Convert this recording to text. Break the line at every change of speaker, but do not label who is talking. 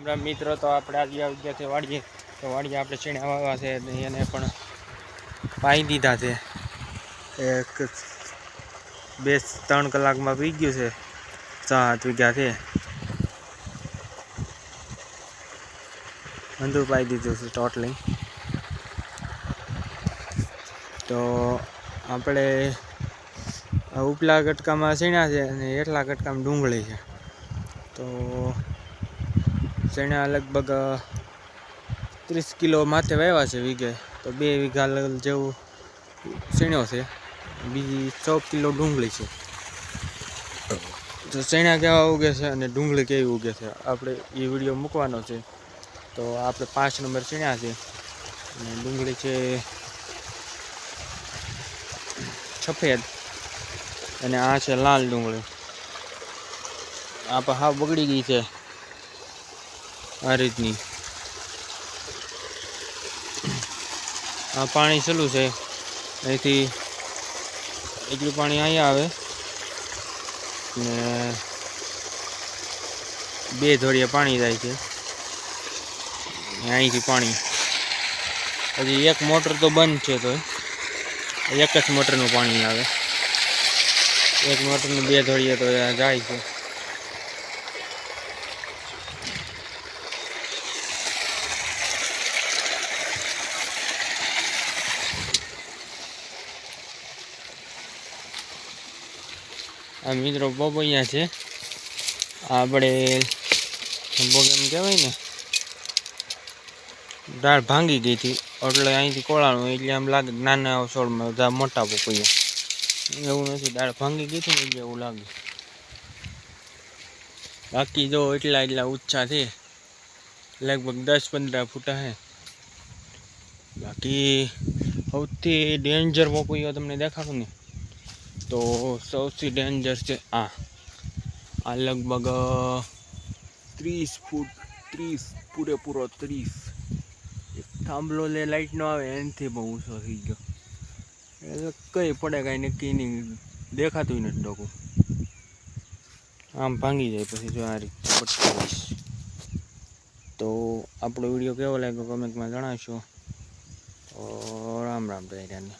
હમણાં મિત્રો તો આપણે આજે આવી ગયા છે વાડીએ, તો વાડીએ આપણે ચીણે વાવ્યા છે એને પણ પાઈ દીધા છે. એક, બે, ત્રણ કલાકમાં પી ગયું છે. સાત વીઘા છે. અંધું પાઈ દીધું છે ટોટલી. તો આપણે ઉપલા કટકામાં સીણા છે અને એટલા કટકામાં ડુંગળી છે. તો ચણા લગભગ ત્રીસ કિલો માથે વાવ્યા છે વીઘે, તો બે વીઘા જેવું સીણ્યો છે. બીજી સો કિલો ડુંગળી છે. તો ચણા કેવા ઉગે છે અને ડુંગળી કેવી ઉગે છે, આપણે એ વીડિયો મૂકવાનો છે. તો આપણે પાંચ નંબર ચીણ્યા છે. અને ડુંગળી છે સફેદ અને આ છે લાલ ડુંગળી. આ પણ હા બગડી ગઈ છે. આ રીતની. આ પાણી ચાલુ છે. અહીંથી એટલું પાણી અહીંયા આવે. ને બે ધોળિયા પાણી જાય છે. અહીંથી પાણી. હજી એક મોટર તો બંધ છે તો એક જ મોટરનું પાણી આવે. એક મોટરનું બે ધોળીએ તો જાય છે. આ મિત્રો બોબૈયા છે. આપણે બોગ એમ કહેવાય ને, દાળ ભાંગી ગઈ હતી. એટલે અહીંથી કોળાનું, એટલે આમ લાગે નાના છોડમાં બધા મોટા પપૈયા એવું નથી, દાળ ભાંગી ગઈ હતી ને એટલે એવું લાગે. બાકી જો એટલા એટલા ઊંચા છે, લગભગ દસ પંદર ફૂટા છે બાકી સૌથી ડેન્જર પોપૈયો તમને દેખાડું ને. તો સૌથી ડેન્જર છે આ. આ લગભગ ત્રીસ ફૂટ, ત્રીસ, પૂરેપૂરો ત્રીસ. થાંભલો લે લાઈટ નો આવે, એનાથી બહુ ઊંચો થઈ ગયો. એટલે કંઈ પડે કાંઈ નક્કી નહીં. દેખાતું નથી ડોકું આમ ભાંગી જાય પછી જો આ રીતે તો આપણો વીડિયો કેવો લાગ્યો? કમેન્ટમાં જણાવશો. રામ રામ બધાને